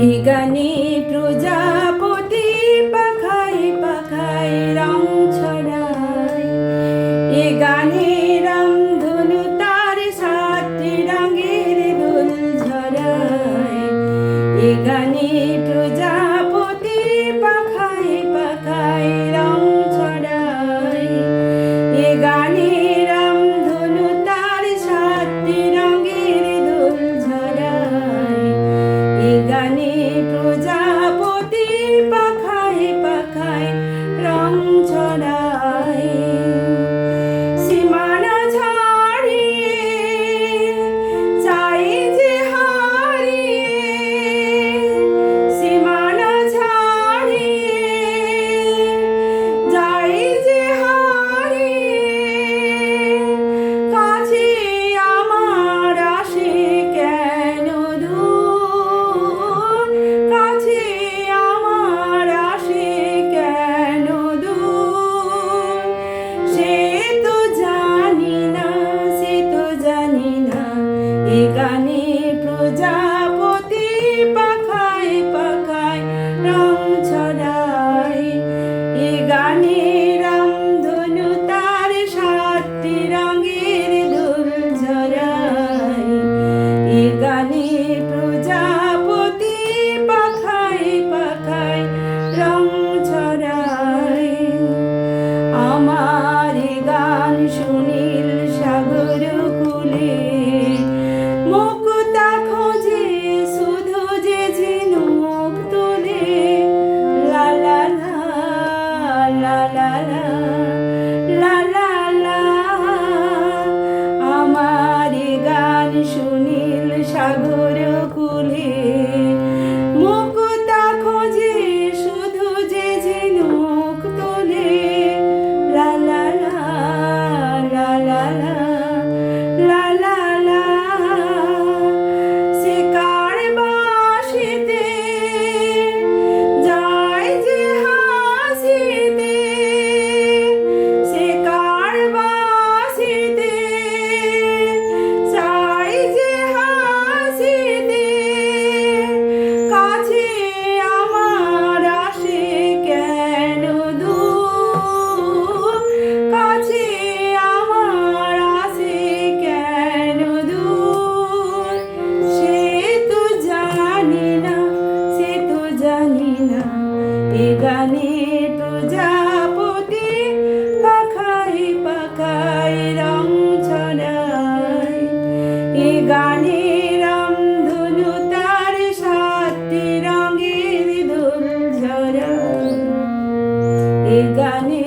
এ গানে প্রজাপতি পাখায় গানে প্রজা la la গানে